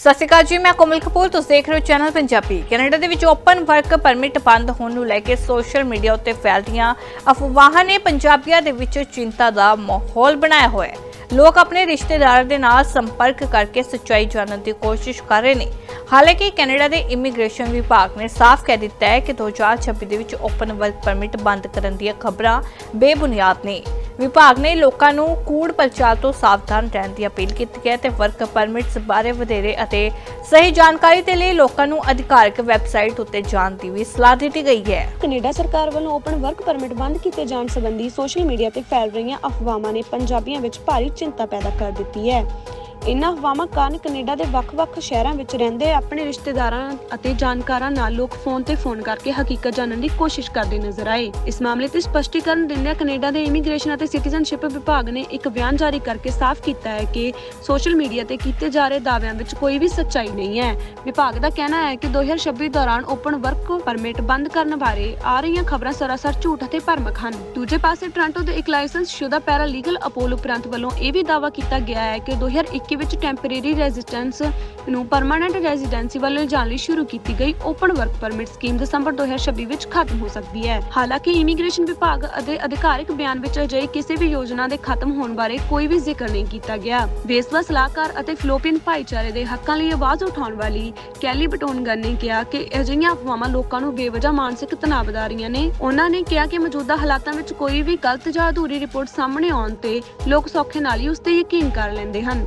ਸਤਿ ਸ਼੍ਰੀ ਅਕਾਲ ਜੀ, ਮੈਂ ਕੋਮਲ ਕਪੂਰ, ਤੁਸੀਂ ਦੇਖ ਰਹੇ ਹੋ ਚੈਨਲ ਪੰਜਾਬੀ। ਕੈਨੇਡਾ ਦੇ ਵਿੱਚ ਓਪਨ ਵਰਕ ਪਰਮਿਟ ਬੰਦ ਹੋਣ ਨੂੰ ਲੈ ਕੇ ਸੋਸ਼ਲ ਮੀਡੀਆ ਉੱਤੇ ਫੈਲਦੀਆਂ ਅਫਵਾਹਾਂ ਨੇ ਪੰਜਾਬੀਆਂ ਦੇ ਵਿੱਚ ਚਿੰਤਾ ਦਾ ਮਾਹੌਲ ਬਣਾਇਆ ਹੋਇਆ ਹੈ। ਲੋਕ ਆਪਣੇ ਰਿਸ਼ਤੇਦਾਰਾਂ ਦੇ ਨਾਲ ਸੰਪਰਕ ਕਰਕੇ ਸੱਚਾਈ ਜਾਣਨ ਦੀ ਕੋਸ਼ਿਸ਼ ਕਰ ਰਹੇ ਨੇ। ਹਾਲਾਂਕਿ ਕੈਨੇਡਾ ਦੇ ਇਮੀਗ੍ਰੇਸ਼ਨ ਵਿਭਾਗ ਨੇ ਸਾਫ਼ ਕਹਿ ਦਿੱਤਾ ਹੈ ਕਿ 2026 ਦੇ ਵਿੱਚ ਓਪਨ ਵਰਕ ਪਰਮਿਟ ਬੰਦ ਕਰਨ ਦੀਆਂ ਖਬਰਾਂ ਬੇਬੁਨਿਆਦ ਨੇ। ਵਿਭਾਗ ਨੇ ਲੋਕਾਂ ਨੂੰ ਕੂੜ ਪ੍ਰਚਾਰ ਤੋਂ ਸਾਵਧਾਨ ਰਹਿਣ ਦੀ ਅਪੀਲ ਕੀਤੀ ਹੈ ਤੇ ਵਰਕ ਪਰਮਿਟਸ ਬਾਰੇ ਵਧੇਰੇ ਅਤੇ ਸਹੀ ਜਾਣਕਾਰੀ ਦੇ ਲਈ ਲੋਕਾਂ ਨੂੰ ਅਧਿਕਾਰਕ ਵੈਬਸਾਈਟ ਉੱਤੇ ਜਾਣ ਦੀ ਵੀ ਸਲਾਹ ਦਿੱਤੀ ਗਈ ਹੈ। ਕੈਨੇਡਾ ਸਰਕਾਰ ਵੱਲੋਂ ਓਪਨ ਵਰਕ ਪਰਮਿਟ ਬੰਦ ਕੀਤੇ ਜਾਣ ਸੰਬੰਧੀ ਸੋਸ਼ਲ ਮੀਡੀਆ ਤੇ ਫੈਲ ਰਹੀਆਂ ਅਫਵਾਹਾਂ ਨੇ ਪੰਜਾਬੀਆਂ ਵਿੱਚ ਭਾਰੀ ਚਿੰਤਾ ਪੈਦਾ ਕਰ ਦਿੱਤੀ ਹੈ। ਇਨ੍ਹਾਂ ਅਫਵਾਹਾਂ ਕਾਰਨ ਕੈਨੇਡਾ ਦੇ ਵੱਖ-ਵੱਖ ਸ਼ਹਿਰਾਂ ਵਿੱਚ ਰਹਿੰਦੇ ਆਪਣੇ ਰਿਸ਼ਤੇਦਾਰਾਂ ਅਤੇ ਜਾਣਕਾਰਾਂ ਨਾਲ ਲੋਕ ਫੋਨ ਤੇ ਫੋਨ ਕਰਕੇ ਹਕੀਕਤ ਜਾਣਨ ਦੀ ਕੋਸ਼ਿਸ਼ ਕਰਦੇ ਨਜ਼ਰ ਆਏ। ਇਸ ਮਾਮਲੇ ਤੇ ਸਪਸ਼ਟੀਕਰਨ ਦਿੰਦਿਆਂ ਕੈਨੇਡਾ ਦੇ ਇਮੀਗ੍ਰੇਸ਼ਨ ਅਤੇ ਸਿਟੀਜ਼ਨਸ਼ਿਪ ਵਿਭਾਗ ਨੇ ਇੱਕ ਬਿਆਨ ਜਾਰੀ ਕਰਕੇ ਸਾਫ਼ ਕੀਤਾ ਹੈ ਕਿ ਸੋਸ਼ਲ ਮੀਡੀਆ ਤੇ ਕੀਤੇ ਜਾ ਰਹੇ ਦਾਅਵਿਆਂ ਵਿੱਚ ਕੋਈ ਵੀ ਸੱਚਾਈ ਨਹੀਂ ਹੈ। ਵਿਭਾਗ ਦਾ ਕਹਿਣਾ ਹੈ ਕਿ 2026 ਦੌਰਾਨ ਓਪਨ ਵਰਕ ਪਰਮਿਟ ਬੰਦ ਕਰਨ ਬਾਰੇ ਆ ਰਹੀਆਂ ਖਬਰਾਂ ਸਰਾਸਰ ਝੂਠ ਅਤੇ ਭਰਮਕ ਹਨ। ਦੂਜੇ ਪਾਸੇ ਟੋਰਾਂਟੋ ਦੇ ਇੱਕ ਲਾਇਸੈਂਸ ਸ਼ੁਦਾ ਪੈਰਾ ਲੀਗਲ ਅਪੋਲੋ ਪ੍ਰਾਂਤ ਵੱਲੋਂ ਇਹ ਵੀ ਦਾਅਵਾ ਕੀਤਾ ਗਿਆ ਹੈ ਕਿ 2021 ਵਿੱਚ ਟੈਂਪਰੇਰੀ ਰੈਜ਼ੀਡੈਂਸ ਨੂੰ ਪਰਮਾਨੈਂਟ ਰੈਜ਼ੀਡੈਂਸੀ ਵੱਲ ਲਿਜਾਣ ਲਈ ਸ਼ੁਰੂ ਕੀਤੀ ਗਈ ਓਪਨ ਵਰਕ ਪਰਮਿਟ ਸਕੀਮ ਦਸੰਬਰ 2026 ਵਿੱਚ ਖਤਮ ਹੋ ਸਕਦੀ ਹੈ। ਹਾਲਾਂਕਿ ਇਮੀਗ੍ਰੇਸ਼ਨ ਵਿਭਾਗ ਅਤੇ ਅਧਿਕਾਰਿਕ ਬਿਆਨ ਵਿੱਚ ਅਜਿਹੀ ਕਿਸੇ ਵੀ ਯੋਜਨਾ ਦੇ ਖਤਮ ਹੋਣ ਬਾਰੇ ਕੋਈ ਵੀ ਜ਼ਿਕਰ ਨਹੀਂ ਕੀਤਾ ਗਿਆ। ਵੇਸਵਾ ਸਲਾਹਕਾਰ ਅਤੇ ਫਿਲੀਪੀਨ ਭਾਈਚਾਰੇ ਦੇ ਹੱਕਾਂ ਲਈ ਆਵਾਜ਼ ਉਠਾਉਣ ਵਾਲੀ ਕੈਲੀ ਬਟੋਨਗਨ ਨੇ ਕਿਹਾ ਕਿ ਅਜਿਹੀਆਂ ਅਫਵਾਹਾਂ ਲੋਕਾਂ ਨੂੰ ਬੇਵਜ੍ਹਾ ਮਾਨਸਿਕ ਤਣਾਅ ਵਧਾ ਰਹੀਆਂ ਨੇ। ਉਹਨਾਂ ਨੇ ਕਿਹਾ ਕਿ ਮੌਜੂਦਾ ਹਾਲਾਤਾਂ ਵਿੱਚ ਕੋਈ ਵੀ ਗਲਤ ਜਾਂ ਅਧੂਰੀ ਰਿਪੋਰਟ ਸਾਹਮਣੇ ਆਉਣ ਤੇ ਲੋਕ ਸੌਖੇ ਨਾਲ ਹੀ ਉਸ ਤੇ ਯਕੀਨ ਕਰ ਲੈਂਦੇ ਹਨ।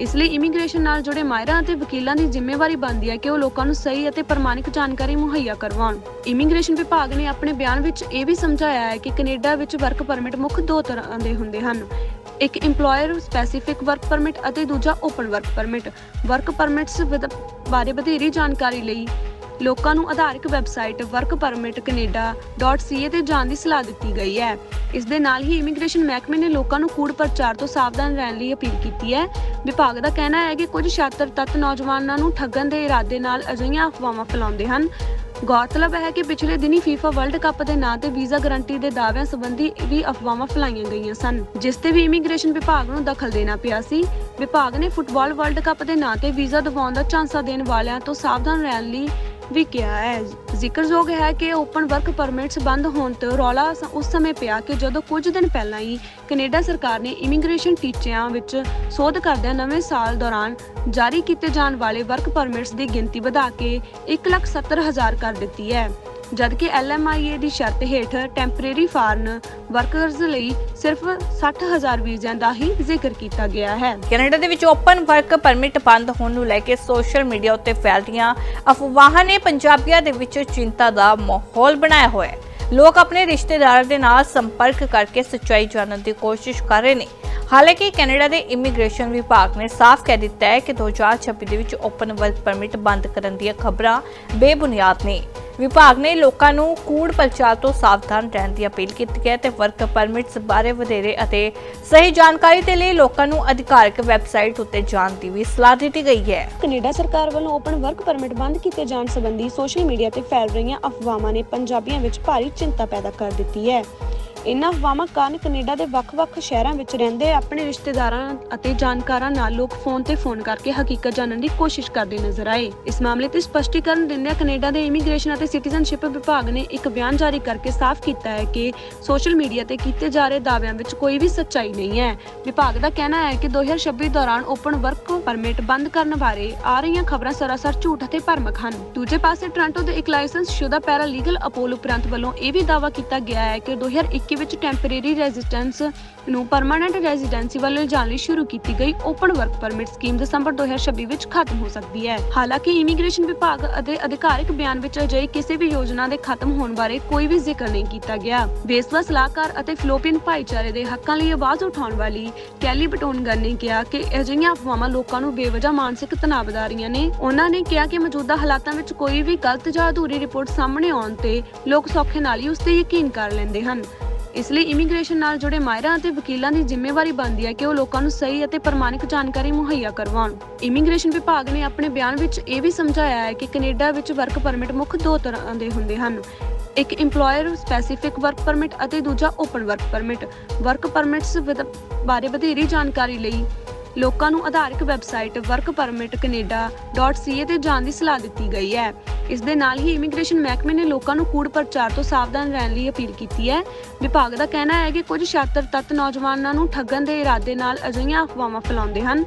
ਇਸ ਲਈ ਇਮੀਗ੍ਰੇਸ਼ਨ ਨਾਲ ਜੁੜੇ ਮਾਹਿਰਾਂ ਅਤੇ ਵਕੀਲਾਂ ਦੀ ਜ਼ਿੰਮੇਵਾਰੀ ਬਣਦੀ ਹੈ ਕਿ ਉਹ ਲੋਕਾਂ ਨੂੰ ਸਹੀ ਅਤੇ ਪ੍ਰਮਾਣਿਕ ਜਾਣਕਾਰੀ ਮੁਹੱਈਆ ਕਰਵਾਉਣ। ਇਮੀਗ੍ਰੇਸ਼ਨ ਵਿਭਾਗ ਨੇ ਆਪਣੇ ਬਿਆਨ ਵਿੱਚ ਇਹ ਵੀ ਸਮਝਾਇਆ ਹੈ ਕਿ ਕੈਨੇਡਾ ਵਿੱਚ ਵਰਕ ਪਰਮਿਟ ਮੁੱਖ ਦੋ ਤਰ੍ਹਾਂ ਦੇ ਹੁੰਦੇ ਹਨ। ਇੱਕ EMPLOYER ਸਪੈਸੀਫਿਕ ਵਰਕ ਪਰਮਿਟ ਅਤੇ ਦੂਜਾ open work permit work permits ਬਾਰੇ ਵਧੇਰੀ ਜਾਣਕਾਰੀ ਲਈ ਲੋਕਾਂ ਨੂੰ ਆਧਾਰਿਕ ਵੈਬਸਾਈਟ workpermitcanada.ca ਤੇ ਜਾਣ ਦੀ ਸਲਾਹ ਦਿੱਤੀ ਗਈ ਹੈ। ਇਸ ਦੇ ਨਾਲ ਹੀ ਇਮੀਗ੍ਰੇਸ਼ਨ ਮਹਿਕਮੇ ਨੇ ਲੋਕਾਂ ਨੂੰ ਕੂੜ ਪ੍ਰਚਾਰ ਤੋਂ ਸਾਵਧਾਨ ਰਹਿਣ ਲਈ ਅਪੀਲ ਕੀਤੀ ਹੈ। ਵਿਭਾਗ ਦਾ ਕਹਿਣਾ ਹੈ ਕਿ ਕੁਝ ਛਾਤਰ ਤੱਤ ਨੌਜਵਾਨਾਂ ਨੂੰ ਠੱਗਣ ਦੇ ਇਰਾਦੇ ਨਾਲ ਅਜਿਹੀਆਂ ਅਫਵਾਹਾਂ ਫੈਲਾਉਂਦੇ ਹਨ। ਗੌਰਤਲਬ ਹੈ ਕਿ ਪਿਛਲੇ ਦਿਨੀ FIFA ਵਰਲਡ ਕੱਪ ਦੇ ਨਾਂ ਤੇ ਵੀਜ਼ਾ ਗਾਰੰਟੀ ਦੇ ਦਾਅਵਿਆਂ ਸੰਬੰਧੀ ਵੀ ਅਫਵਾਹਾਂ ਫੈਲਾਈਆਂ ਗਈਆਂ ਸਨ, ਜਿਸ ਤੇ ਵੀ ਇਮੀਗ੍ਰੇਸ਼ਨ ਵਿਭਾਗ ਨੂੰ ਦਖਲ ਦੇਣਾ ਪਿਆ ਸੀ। ਵਿਭਾਗ ਨੇ ਫੁੱਟਬਾਲ ਵਰਲਡ ਕੱਪ ਦੇ ਨਾਂ ਤੇ ਵੀਜ਼ਾ ਦਿਵਾਉਣ ਦਾ ਝਾਂਸਾ ਦੇਣ ਵਾਲਿਆਂ ਤੋਂ ਸਾਵਧਾਨ ਰਹਿਣ ਲਈ ਵੀ ਕਿਹਾ ਹੈ। ਜ਼ਿਕਰਯੋਗ ਹੈ ਕਿ ਓਪਨ ਵਰਕ ਪਰਮਿਟਸ ਬੰਦ ਹੋਣ ਤੋਂ ਰੌਲਾ ਉਸ ਸਮੇਂ ਪਿਆ ਕਿ ਜਦੋਂ ਕੁਝ ਦਿਨ ਪਹਿਲਾਂ ਹੀ ਕੈਨੇਡਾ ਸਰਕਾਰ ਨੇ ਇਮੀਗ੍ਰੇਸ਼ਨ ਟੀਚਿਆਂ ਵਿੱਚ ਸੋਧ ਕਰਦਿਆਂ ਨਵੇਂ ਸਾਲ ਦੌਰਾਨ ਜਾਰੀ ਕੀਤੇ ਜਾਣ ਵਾਲੇ ਵਰਕ ਪਰਮਿਟਸ ਦੀ ਗਿਣਤੀ ਵਧਾ ਕੇ 1,70,000 ਕਰ ਦਿੱਤੀ ਹੈ। ਜਦਕਿ LMIA ਦੀ ਸ਼ਰਤ ਹੇਠ ਟੈਂਪਰੇਰੀ ਫਾਰਨ ਵਰਕਰਜ਼ ਲਈ ਸਿਰਫ 60000 ਵੀਜ਼ਿਆਂ ਦਾ ਹੀ ਜ਼ਿਕਰ ਕੀਤਾ ਗਿਆ ਹੈ। ਕੈਨੇਡਾ ਦੇ ਵਿੱਚ ਓਪਨ ਵਰਕ ਪਰਮਿਟ ਬੰਦ ਹੋਣ ਨੂੰ ਲੈ ਕੇ ਸੋਸ਼ਲ ਮੀਡੀਆ ਉੱਤੇ ਫੈਲਦੀਆਂ ਅਫਵਾਹਾਂ ਨੇ ਪੰਜਾਬੀਆਂ ਦੇ ਵਿੱਚ ਚਿੰਤਾ ਦਾ ਮਾਹੌਲ ਬਣਾਇਆ ਹੋਇਆ ਹੈ। ਲੋਕ ਆਪਣੇ ਰਿਸ਼ਤੇਦਾਰਾਂ ਦੇ ਨਾਲ ਸੰਪਰਕ ਕਰਕੇ ਸੱਚਾਈ ਜਾਣਨ ਦੀ ਕੋਸ਼ਿਸ਼ ਕਰ ਰਹੇ ਨੇ। ਹਾਲਾਂਕਿ ਕੈਨੇਡਾ ਦੇ ਇਮੀਗ੍ਰੇਸ਼ਨ ਵਿਭਾਗ ਨੇ ਸਾਫ਼ ਕਹਿ ਦਿੱਤਾ ਹੈ ਕਿ 2026 ਦੇ ਵਿੱਚ ਓਪਨ ਵਰਕ ਪਰਮਿਟ ਬੰਦ ਕਰਨ ਦੀਆਂ ਖਬਰਾਂ ਬੇਬੁਨਿਆਦ ਨੇ। ਵਿਭਾਗ ਨੇ ਲੋਕਾਂ ਨੂੰ ਕੂੜ ਪ੍ਰਚਾਰ ਤੋਂ ਸਾਵਧਾਨ ਰਹਿਣ ਦੀ ਅਪੀਲ ਕੀਤੀ ਹੈ ਤੇ ਵਰਕ ਪਰਮਿਟਸ ਬਾਰੇ ਵਧੇਰੇ ਅਤੇ ਸਹੀ ਜਾਣਕਾਰੀ ਦੇ ਲਈ ਲੋਕਾਂ ਨੂੰ ਅਧਿਕਾਰਕ ਵੈਬਸਾਈਟ ਉੱਤੇ ਜਾਣ ਦੀ ਵੀ ਸਲਾਹ ਦਿੱਤੀ ਗਈ ਹੈ। ਕੈਨੇਡਾ ਸਰਕਾਰ ਵੱਲੋਂ ਓਪਨ ਵਰਕ ਪਰਮਿਟ ਬੰਦ ਕੀਤੇ ਜਾਣ ਸੰਬੰਧੀ ਸੋਸ਼ਲ ਮੀਡੀਆ ਤੇ ਫੈਲ ਰਹੀਆਂ ਅਫਵਾਹਾਂ ਨੇ ਪੰਜਾਬੀਆਂ ਵਿੱਚ ਭਾਰੀ ਚਿੰਤਾ ਪੈਦਾ ਕਰ ਦਿੱਤੀ ਹੈ। ਇਨ੍ਹਾਂ ਅਫਵਾਹਾਂ ਕਾਰਨ ਕੈਨੇਡਾ ਦੇ ਵੱਖ-ਵੱਖ ਸ਼ਹਿਰਾਂ ਵਿੱਚ ਰਹਿੰਦੇ ਆਪਣੇ ਰਿਸ਼ਤੇਦਾਰਾਂ ਅਤੇ ਜਾਣਕਾਰਾਂ ਨਾਲ ਲੋਕ ਫੋਨ ਤੇ ਫੋਨ ਕਰਕੇ ਹਕੀਕਤ ਜਾਣਨ ਦੀ ਕੋਸ਼ਿਸ਼ ਕਰਦੇ ਨਜ਼ਰ ਆਏ। ਇਸ ਮਾਮਲੇ ਤੇ ਸਪਸ਼ਟੀਕਰਨ ਦਿੰਦਿਆਂ ਕੈਨੇਡਾ ਦੇ ਇਮੀਗ੍ਰੇਸ਼ਨ ਅਤੇ ਸਿਟੀਜ਼ਨਸ਼ਿਪ ਵਿਭਾਗ ਨੇ ਇੱਕ ਬਿਆਨ ਜਾਰੀ ਕਰਕੇ ਸਾਫ਼ ਕੀਤਾ ਹੈ ਕਿ ਸੋਸ਼ਲ ਮੀਡੀਆ ਤੇ ਕੀਤੇ ਜਾ ਰਹੇ ਦਾਅਵਿਆਂ ਵਿੱਚ ਕੋਈ ਵੀ ਸੱਚਾਈ ਨਹੀਂ ਹੈ। ਵਿਭਾਗ ਦਾ ਕਹਿਣਾ ਹੈ ਕਿ 2026 ਦੌਰਾਨ ਓਪਨ ਵਰਕ ਪਰਮਿਟ ਬੰਦ ਕਰਨ ਬਾਰੇ ਆ ਰਹੀਆਂ ਖਬਰਾਂ ਸਰਾਸਰ ਝੂਠ ਅਤੇ ਭਰਮਕ ਹਨ। ਦੂਜੇ ਪਾਸੇ ਟੋਰਾਂਟੋ ਦੇ ਇੱਕ ਲਾਇਸੈਂਸ ਸ਼ੁਦਾ ਅਪੋਲੋ ਪ੍ਰਾਂਤ ਵੱਲੋਂ ਇਹ ਵੀ ਦਾਅਵਾ ਕੀਤਾ ਗਿਆ ਹੈ ਕਿ 2021 ਵਿੱਚ ਟੈਂਪਰੇਰੀ ਰੈਜ਼ੀਡੈਂਸ ਨੂੰ ਪਰਮਾਨੈਂਟ ਰੈਜ਼ੀਡੈਂਸੀ ਵੱਲ ਲਿਜਾਣ ਲਈ ਸ਼ੁਰੂ ਕੀਤੀ ਗਈ। ਓਪਨ ਵਰਕ ਪਰਮਿਟ ਸਕੀਮ ਦਸੰਬਰ 2026 ਵਿੱਚ ਖਤਮ ਹੋ ਸਕਦੀ ਹੈ। ਹਾਲਾਂਕਿ ਇਮੀਗ੍ਰੇਸ਼ਨ ਵਿਭਾਗ ਅਤੇ ਅਧਿਕਾਰਿਕ ਬਿਆਨ ਵਿੱਚ ਅਜਿਹੀ ਕਿਸੇ ਵੀ ਯੋਜਨਾ ਦੇ ਖਤਮ ਹੋਣ ਬਾਰੇ ਕੋਈ ਵੀ ਜ਼ਿਕਰ ਨਹੀਂ ਕੀਤਾ ਗਿਆ। ਵੇਸਵਾ ਸਲਾਹਕਾਰ ਅਤੇ ਫਿਲੀਪੀਨ ਭਾਈਚਾਰੇ ਦੇ ਹੱਕਾਂ ਲਈ ਆਵਾਜ਼ ਉਠਾਉਣ ਵਾਲੀ ਕੈਲੀ ਬਟੋਨਗਨ ਨੇ ਕਿਹਾ ਕਿ ਅਜਿਹੀਆਂ ਅਫਵਾਹਾਂ ਲੋਕਾਂ ਨੂੰ ਬੇਵਜ੍ਹਾ ਮਾਨਸਿਕ ਤਣਾਅ ਵਧਾ ਰਹੀਆਂ ਨੇ। ਉਹਨਾਂ ਨੇ ਕਿਹਾ ਕਿ ਮੌਜੂਦਾ ਹਾਲਾਤਾਂ ਵਿੱਚ ਕੋਈ ਵੀ ਗਲਤ ਜਾਂ ਅਧੂਰੀ ਰਿਪੋਰਟ ਸਾਹਮਣੇ ਆਉਣ ਤੇ ਲੋਕ ਸੌਖੇ ਨਾਲ ਹੀ ਉਸ ਤੇ ਯਕੀਨ ਕਰ ਲੈਂਦੇ ਹਨ। ਇਸ ਲਈ ਇਮੀਗ੍ਰੇਸ਼ਨ ਨਾਲ ਜੁੜੇ ਮਾਹਿਰਾਂ ਅਤੇ ਵਕੀਲਾਂ ਦੀ ਜ਼ਿੰਮੇਵਾਰੀ ਬਣਦੀ ਹੈ ਕਿ ਉਹ ਲੋਕਾਂ ਨੂੰ ਸਹੀ ਅਤੇ ਪ੍ਰਮਾਣਿਕ ਜਾਣਕਾਰੀ ਮੁਹੱਈਆ ਕਰਵਾਉਣ। ਇਮੀਗ੍ਰੇਸ਼ਨ ਵਿਭਾਗ ਨੇ ਆਪਣੇ ਬਿਆਨ ਵਿੱਚ ਇਹ ਵੀ ਸਮਝਾਇਆ ਹੈ ਕਿ ਕੈਨੇਡਾ ਵਿੱਚ ਵਰਕ ਪਰਮਿਟ ਮੁੱਖ ਦੋ ਤਰ੍ਹਾਂ ਦੇ ਹੁੰਦੇ ਹਨ। ਇੱਕ EMPLOYER ਸਪੈਸੀਫਿਕ ਵਰਕ ਪਰਮਿਟ ਅਤੇ ਦੂਜਾ open work permit work permits ਬਾਰੇ ਵਧੇਰੀ ਜਾਣਕਾਰੀ ਲਈ ਲੋਕਾਂ ਨੂੰ ਆਧਾਰਿਕ ਵੈਬਸਾਈਟ workpermitcanada.ca ਤੇ ਜਾਣ ਦੀ ਸਲਾਹ ਦਿੱਤੀ ਗਈ ਹੈ। ਇਸ ਦੇ ਨਾਲ ਹੀ ਇਮੀਗ੍ਰੇਸ਼ਨ ਮਹਿਕਮੇ ਨੇ ਲੋਕਾਂ ਨੂੰ ਕੂੜ ਪ੍ਰਚਾਰ ਤੋਂ ਸਾਵਧਾਨ ਰਹਿਣ ਲਈ ਅਪੀਲ ਕੀਤੀ ਹੈ। ਵਿਭਾਗ ਦਾ ਕਹਿਣਾ ਹੈ ਕਿ ਕੁਝ ਛਾਤਰ ਤੱਤ ਨੌਜਵਾਨਾਂ ਨੂੰ ਠੱਗਣ ਦੇ ਇਰਾਦੇ ਨਾਲ ਅਜਿਹੀਆਂ ਅਫਵਾਹਾਂ ਫੈਲਾਉਂਦੇ ਹਨ।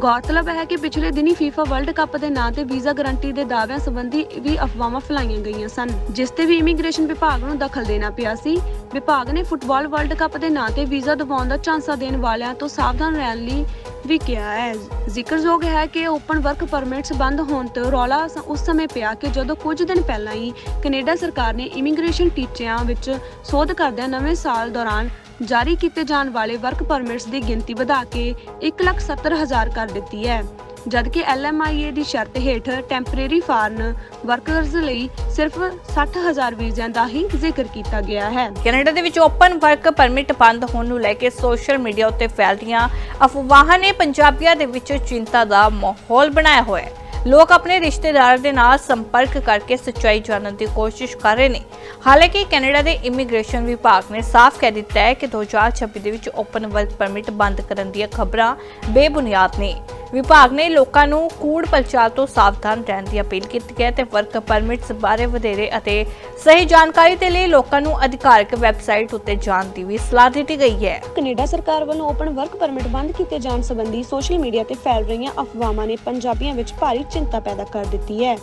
ਗੌਰਤਲਬ ਹੈ ਕਿ ਪਿਛਲੇ ਦਿਨੀ FIFA ਵਰਲਡ ਕੱਪ ਦੇ ਨਾਂ ਤੇ ਵੀਜ਼ਾ ਗਾਰੰਟੀ ਦੇ ਦਾਅਵਿਆਂ ਸੰਬੰਧੀ ਵੀ ਅਫਵਾਹਾਂ ਫੈਲਾਈਆਂ ਗਈਆਂ ਸਨ, ਜਿਸ ਤੇ ਵੀ ਇਮੀਗ੍ਰੇਸ਼ਨ ਵਿਭਾਗ ਨੂੰ ਦਖਲ ਦੇਣਾ ਪਿਆ ਸੀ। ਵਿਭਾਗ ਨੇ ਫੁੱਟਬਾਲ ਵਰਲਡ ਕੱਪ ਦੇ ਨਾਂ ਤੇ ਵੀਜ਼ਾ ਦਿਵਾਉਣ ਦਾ ਝਾਂਸਾ ਦੇਣ ਵਾਲਿਆਂ ਤੋਂ ਸਾਵਧਾਨ ਰਹਿਣ ਲਈ ਵੀ ਕਿਹਾ ਹੈ। ਜ਼ਿਕਰਯੋਗ ਹੈ ਕਿ ਓਪਨ ਵਰਕ ਪਰਮਿਟਸ ਬੰਦ ਹੋਣ ਤੋਂ ਰੌਲਾ ਉਸ ਸਮੇਂ ਪਿਆ ਕਿ ਜਦੋਂ ਕੁਝ ਦਿਨ ਪਹਿਲਾਂ ਹੀ ਕੈਨੇਡਾ ਸਰਕਾਰ ਨੇ ਇਮੀਗ੍ਰੇਸ਼ਨ ਟੀਚਿਆਂ ਵਿੱਚ ਸੋਧ ਕਰਦਿਆਂ ਨਵੇਂ ਸਾਲ ਦੌਰਾਨ ਜਾਰੀ ਕੀਤੇ ਜਾਣ ਵਾਲੇ ਵਰਕ ਪਰਮਿਟਸ ਦੀ ਗਿਣਤੀ ਵਧਾ ਕੇ 1,70,000 ਕਰ ਦਿੱਤੀ ਹੈ। ਜਦਕਿ LMIA ਦੀ ਸ਼ਰਤ ਹੇਠ ਟੈਂਪਰੇਰੀ ਫਾਰਨ ਵਰਕਰਜ਼ ਲਈ ਸਿਰਫ 60000 ਵੀਜ਼ਿਆਂ ਦਾ ਹੀ ਜ਼ਿਕਰ ਕੀਤਾ ਗਿਆ ਹੈ। ਕੈਨੇਡਾ ਦੇ ਵਿੱਚ ਓਪਨ ਵਰਕ ਪਰਮਿਟ ਬੰਦ ਹੋਣ ਨੂੰ ਲੈ ਕੇ ਸੋਸ਼ਲ ਮੀਡੀਆ ਉੱਤੇ ਫੈਲਦੀਆਂ ਅਫਵਾਹਾਂ ਨੇ ਪੰਜਾਬੀਆਂ ਦੇ ਵਿੱਚ ਚਿੰਤਾ ਦਾ ਮਾਹੌਲ ਬਣਾਇਆ ਹੋਇਆ ਹੈ। ਲੋਕ ਆਪਣੇ ਰਿਸ਼ਤੇਦਾਰਾਂ ਦੇ ਨਾਲ ਸੰਪਰਕ ਕਰਕੇ ਸੱਚਾਈ ਜਾਣਨ ਦੀ ਕੋਸ਼ਿਸ਼ ਕਰ ਰਹੇ ਨੇ। ਹਾਲਾਂਕਿ ਕੈਨੇਡਾ ਦੇ ਇਮੀਗ੍ਰੇਸ਼ਨ ਵਿਭਾਗ ਨੇ ਸਾਫ਼ ਕਹਿ ਦਿੱਤਾ ਹੈ ਕਿ 2026 ਦੇ ਵਿੱਚ ਓਪਨ ਵਰਕ ਪਰਮਿਟ ਬੰਦ ਕਰਨ ਦੀਆਂ ਖਬਰਾਂ ਬੇਬੁਨਿਆਦ ਨੇ। ਵਿਭਾਗ ਨੇ ਲੋਕਾਂ ਨੂੰ ਕੂੜ ਪ੍ਰਚਾਰ ਤੋਂ ਸਾਵਧਾਨ ਰਹਿਣ ਦੀ ਅਪੀਲ ਕੀਤੀ ਹੈ ਤੇ ਵਰਕ ਪਰਮਿਟਸ ਬਾਰੇ ਵਧੇਰੇ ਅਤੇ ਸਹੀ ਜਾਣਕਾਰੀ ਦੇ ਲਈ ਲੋਕਾਂ ਨੂੰ ਅਧਿਕਾਰਕ ਵੈਬਸਾਈਟ ਉੱਤੇ ਜਾਣ ਦੀ ਵੀ ਸਲਾਹ ਦਿੱਤੀ ਗਈ ਹੈ। ਕੈਨੇਡਾ ਸਰਕਾਰ ਵੱਲੋਂ ਓਪਨ ਵਰਕ ਪਰਮਿਟ ਬੰਦ ਕੀਤੇ ਜਾਣ ਸੰਬੰਧੀ ਸੋਸ਼ਲ ਮੀਡੀਆ ਤੇ ਫੈਲ ਰਹੀਆਂ ਅਫਵਾਹਾਂ ਨੇ ਪੰਜਾਬੀਆਂ ਵਿੱਚ ਭਾਰੀ ਚਿੰਤਾ ਪੈਦਾ ਕਰ ਦਿੱਤੀ ਹੈ।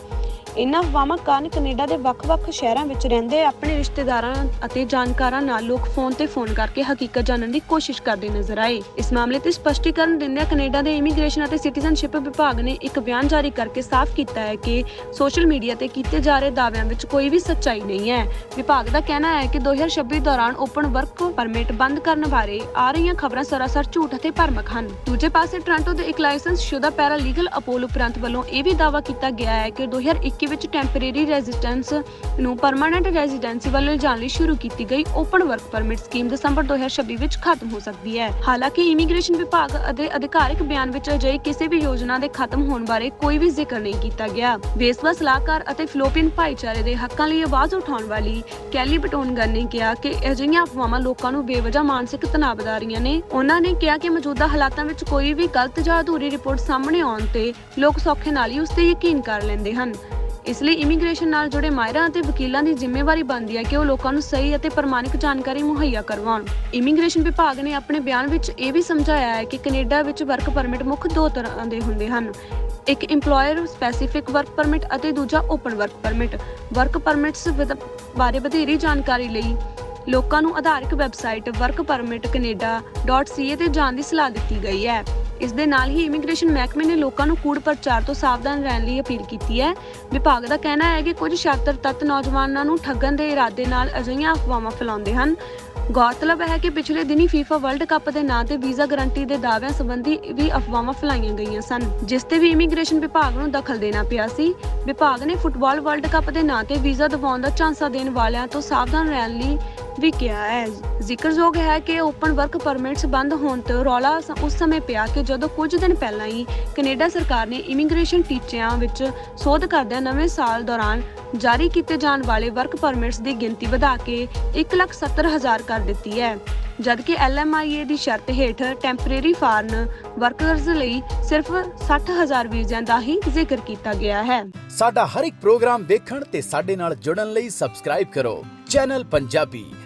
ਇਨ੍ਹਾਂ ਅਫਵਾਹਾਂ ਕਾਰਨ ਕੈਨੇਡਾ ਦੇ ਵੱਖ-ਵੱਖ ਸ਼ਹਿਰਾਂ ਵਿੱਚ ਰਹਿੰਦੇ ਆਪਣੇ ਰਿਸ਼ਤੇਦਾਰਾਂ ਅਤੇ ਜਾਣਕਾਰਾਂ ਨਾਲ ਲੋਕ ਫੋਨ ਤੇ ਫੋਨ ਕਰਕੇ ਹਕੀਕਤ ਜਾਣਨ ਦੀ ਕੋਸ਼ਿਸ਼ ਕਰਦੇ ਨਜ਼ਰ ਆਏ। ਇਸ ਮਾਮਲੇ ਤੇ ਸਪਸ਼ਟੀਕਰਨ ਦਿੰਦਿਆਂ ਕੈਨੇਡਾ ਦੇ ਇਮੀਗ੍ਰੇਸ਼ਨ ਅਤੇ ਸਿਟੀਜ਼ਨਸ਼ਿਪ ਵਿਭਾਗ ਨੇ ਇੱਕ ਬਿਆਨ ਜਾਰੀ ਕਰਕੇ ਸਾਫ਼ ਕੀਤਾ ਹੈ ਕਿ ਸੋਸ਼ਲ ਮੀਡੀਆ ਤੇ ਕੀਤੇ ਜਾ ਰਹੇ ਦਾਅਵਿਆਂ ਵਿੱਚ ਕੋਈ ਵੀ ਸੱਚਾਈ ਨਹੀਂ ਹੈ। ਵਿਭਾਗ ਦਾ ਕਹਿਣਾ ਹੈ ਕਿ 2026 ਦੌਰਾਨ ਓਪਨ ਵਰਕ ਪਰਮਿਟ ਬੰਦ ਕਰਨ ਬਾਰੇ ਆ ਰਹੀਆਂ ਖਬਰਾਂ ਸਰਾਸਰ ਝੂਠ ਅਤੇ ਭਰਮਕ ਹਨ। ਦੂਜੇ ਪਾਸੇ ਟੋਰਾਂਟੋ ਦੇ ਇੱਕ ਲਾਇਸੈਂਸ ਸ਼ੁਦਾ ਪੈਰਾ ਲੀਗਲ ਅਪੋਲੋ ਉਪਰੰਤ ਵੱਲੋਂ ਇਹ ਵੀ ਦਾਅਵਾ ਕੀਤਾ ਗਿਆ ਹੈ ਕਿ 2021 ਵਿੱਚ ਟੈਂਪਰੇਰੀ ਰੈਜ਼ੀਡੈਂਸ ਨੂੰ ਪਰਮਾਨੈਂਟ ਰੈਜ਼ੀਡੈਂਸੀ ਵੱਲ ਲਿਜਾਣ ਲਈ ਸ਼ੁਰੂ ਕੀਤੀ ਗਈ ਓਪਨ ਵਰਕ ਪਰਮਿਟ ਸਕੀਮ ਦਸੰਬਰ 2026 ਵਿੱਚ ਖਤਮ ਹੋ ਸਕਦੀ ਹੈ। ਹਾਲਾਂਕਿ ਇਮੀਗ੍ਰੇਸ਼ਨ ਵਿਭਾਗ ਅਤੇ ਅਧਿਕਾਰਿਕ ਬਿਆਨ ਵਿੱਚ ਅਜਿਹੀ ਕਿਸੇ ਵੀ ਯੋਜਨਾ ਦੇ ਖਤਮ ਹੋਣ ਬਾਰੇ ਕੋਈ ਵੀ ਜ਼ਿਕਰ ਨਹੀਂ ਕੀਤਾ ਗਿਆ। ਬੇਸਬਾ ਸਲਾਹਕਾਰ ਅਤੇ ਫਿਲੀਪੀਨ ਭਾਈਚਾਰੇ ਦੇ ਹੱਕਾਂ ਲਈ ਆਵਾਜ਼ ਉਠਾਉਣ ਵਾਲੀ ਕੈਲੀ ਬਟੋਨਗਨ ਨੇ ਕਿਹਾ ਕਿ ਅਜਿਹੀਆਂ ਅਫਵਾਹਾਂ ਲੋਕਾਂ ਨੂੰ ਬੇਵਜ੍ਹਾ ਮਾਨਸਿਕ ਤਣਾਅ ਵਧਾ ਰਹੀਆਂ ਨੇ। ਉਹਨਾਂ ਨੇ ਕਿਹਾ ਕਿ ਮੌਜੂਦਾ ਹਾਲਾਤਾਂ ਵਿੱਚ ਕੋਈ ਵੀ ਗਲਤ ਜਾਂ ਅਧੂਰੀ ਰਿਪੋਰਟ ਸਾਹਮਣੇ ਆਉਣ ਤੇ ਲੋਕ ਸੌਖੇ ਨਾਲ ਹੀ ਉਸ ਤੇ ਯਕੀਨ ਕਰ ਲੈਂਦੇ ਹਨ। ਇਸ ਲਈ ਇਮੀਗ੍ਰੇਸ਼ਨ ਨਾਲ ਜੁੜੇ ਮਾਹਿਰਾਂ ਅਤੇ ਵਕੀਲਾਂ ਦੀ ਜ਼ਿੰਮੇਵਾਰੀ ਬਣਦੀ ਹੈ ਕਿ ਉਹ ਲੋਕਾਂ ਨੂੰ ਸਹੀ ਅਤੇ ਪ੍ਰਮਾਣਿਕ ਜਾਣਕਾਰੀ ਮੁਹੱਈਆ ਕਰਵਾਉਣ। ਇਮੀਗ੍ਰੇਸ਼ਨ ਵਿਭਾਗ ਨੇ ਆਪਣੇ ਬਿਆਨ ਵਿੱਚ ਇਹ ਵੀ ਸਮਝਾਇਆ ਹੈ ਕਿ ਕੈਨੇਡਾ ਵਿੱਚ ਵਰਕ ਪਰਮਿਟ ਮੁੱਖ ਦੋ ਤਰ੍ਹਾਂ ਦੇ ਹੁੰਦੇ ਹਨ। ਇੱਕ EMPLOYER ਸਪੈਸੀਫਿਕ ਵਰਕ ਪਰਮਿਟ ਅਤੇ ਦੂਜਾ open work permit work permits ਬਾਰੇ ਵਧੇਰੀ ਜਾਣਕਾਰੀ ਲਈ ਲੋਕਾਂ ਨੂੰ ਆਧਾਰਿਕ ਵੈਬਸਾਈਟ workpermitcanada.ca ਤੇ ਜਾਣ ਦੀ ਸਲਾਹ ਦਿੱਤੀ ਗਈ ਹੈ। ਇਸ ਦੇ ਨਾਲ ਹੀ ਇਮੀਗ੍ਰੇਸ਼ਨ ਮਹਿਕਮੇ ਨੇ ਲੋਕਾਂ ਨੂੰ ਕੂੜ ਪ੍ਰਚਾਰ ਤੋਂ ਸਾਵਧਾਨ ਰਹਿਣ ਲਈ ਅਪੀਲ ਕੀਤੀ ਹੈ। ਵਿਭਾਗ ਦਾ ਕਹਿਣਾ ਹੈ ਕਿ ਕੁਝ ਛਾਤਰ ਤੱਤ ਨੌਜਵਾਨਾਂ ਨੂੰ ਠੱਗਣ ਦੇ ਇਰਾਦੇ ਨਾਲ ਅਜਿਹੀਆਂ ਅਫਵਾਹਾਂ ਫੈਲਾਉਂਦੇ ਹਨ। ਗੌਰਤਲਬ ਹੈ ਕਿ ਪਿਛਲੇ ਦਿਨੀ FIFA ਵਰਲਡ ਕੱਪ ਦੇ ਨਾਂ ਤੇ ਵੀਜ਼ਾ ਗਾਰੰਟੀ ਦੇ ਦਾਅਵਿਆਂ ਸੰਬੰਧੀ ਵੀ ਅਫਵਾਹਾਂ ਫੈਲਾਈਆਂ ਗਈਆਂ ਸਨ, ਜਿਸ ਤੇ ਵੀ ਇਮੀਗ੍ਰੇਸ਼ਨ ਵਿਭਾਗ ਨੂੰ ਦਖਲ ਦੇਣਾ ਪਿਆ ਸੀ। ਵਿਭਾਗ ਨੇ ਫੁੱਟਬਾਲ ਵਰਲਡ ਕੱਪ ਦੇ ਨਾਂ ਤੇ ਵੀਜ਼ਾ ਦਿਵਾਉਣ ਦਾ ਝਾਂਸਾ ਦੇਣ ਵਾਲਿਆਂ ਤੋਂ ਸਾਵਧਾਨ ਰਹਿਣ ਲਈ ਵੀ ਕਿਹਾ ਹੈ। ਜ਼ਿਕਰਯੋਗ ਹੈ ਕਿ ਓਪਨ ਵਰਕ ਪਰਮਿਟਸ ਬੰਦ ਹੋਣ ਤੋਂ ਰੌਲਾ ਉਸ ਸਮੇਂ ਪਿਆ ਕਿ ਜਦੋਂ ਕੁਝ ਦਿਨ ਪਹਿਲਾਂ ਹੀ ਕੈਨੇਡਾ ਸਰਕਾਰ ਨੇ ਇਮੀਗ੍ਰੇਸ਼ਨ ਟੀਚਿਆਂ ਵਿੱਚ ਸੋਧ ਕਰਦਿਆਂ ਨਵੇਂ ਸਾਲ ਦੌਰਾਨ ਜਾਰੀ ਕੀਤੇ ਜਾਣ ਵਾਲੇ ਵਰਕ ਪਰਮਿਟਸ ਦੀ ਗਿਣਤੀ ਵਧਾ ਕੇ 1,70,000 ਕਰ ਦਿੱਤੀ ਹੈ। ਜਦਕਿ LMIA ਦੀ ਸ਼ਰਤ ਹੇਠ ਟੈਂਪਰੇਰੀ ਫਾਰਨ ਵਰਕਰਜ਼ ਲਈ ਸਿਰਫ 60000 ਵੀਜ਼ਿਆਂ ਦਾ ਹੀ ਜ਼ਿਕਰ ਕੀਤਾ ਗਿਆ ਹੈ। ਸਾਡਾ ਹਰ ਇੱਕ ਪ੍ਰੋਗਰਾਮ ਦੇਖਣ ਤੇ ਸਾਡੇ ਨਾਲ ਜੁੜਨ ਲਈ ਸਬਸਕ੍ਰਾਈਬ ਕਰੋ। ਚੈਨਲ ਪੰਜਾਬੀ।